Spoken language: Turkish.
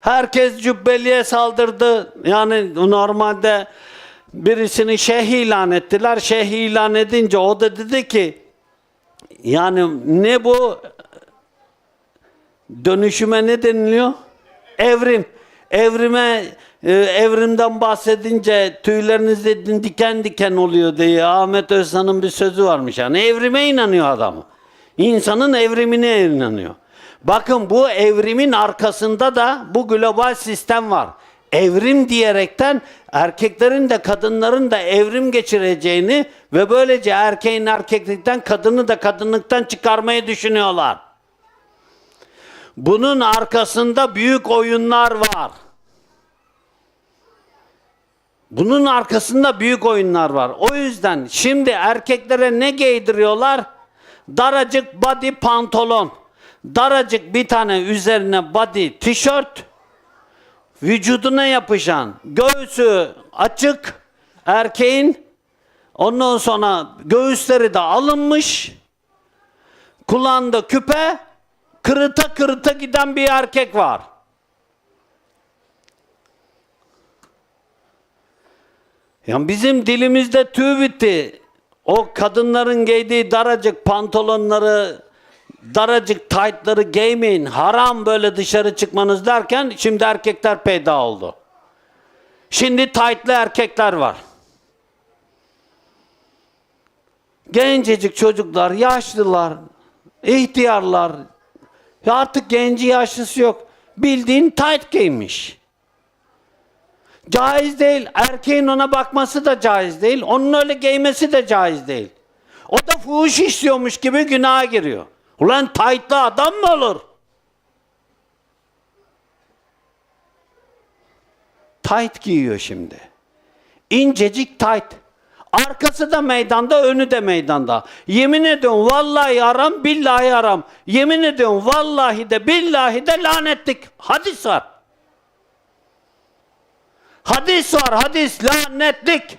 Herkes cübbeliye saldırdı. Yani normalde birisini şeyh ilan ettiler. Şeyh ilan edince o da dedi ki yani ne bu dönüşüme ne deniliyor? Evrim. Evrime e, evrimden bahsedince tüyleriniz de diken diken oluyor diye Ahmet Özhan'ın bir sözü varmış. Yani evrime inanıyor adam. İnsanın evrimine inanıyor. Bakın bu evrimin arkasında da bu global sistem var. Evrim diyerekten erkeklerin de kadınların da evrim geçireceğini ve böylece erkeğin erkeklikten kadını da kadınlıktan çıkarmayı düşünüyorlar. Bunun arkasında büyük oyunlar var. Bunun arkasında büyük oyunlar var. O yüzden şimdi erkeklere ne giydiriyorlar? Daracık body pantolon. Daracık bir tane üzerine body tişört. Vücuduna yapışan göğsü açık erkeğin. Ondan sonra göğüsleri de alınmış. Kulağında küpe. Kırıta kırıta giden bir erkek var. Yani bizim dilimizde tüy bitti. O kadınların giydiği daracık pantolonları, daracık taytları giymeyin. Haram böyle dışarı çıkmanız derken şimdi erkekler peyda oldu. Şimdi taytlı erkekler var. Gencecik çocuklar, yaşlılar, ihtiyarlar. Ya artık genci yaşlısı yok. Bildiğin tayt giymiş. Caiz değil. Erkeğin ona bakması da caiz değil. Onun öyle giymesi de caiz değil. O da fuhuş işliyormuş gibi günaha giriyor. Ulan taytlı adam mı olur? Tayt giyiyor şimdi. İncecik tayt. Arkası da meydanda, önü de meydanda. Yemin ediyorum vallahi aram, billahi aram. Yemin ediyorum vallahi de billahi de lanetlik. Hadis var. Hadis var, hadis, lanetlik.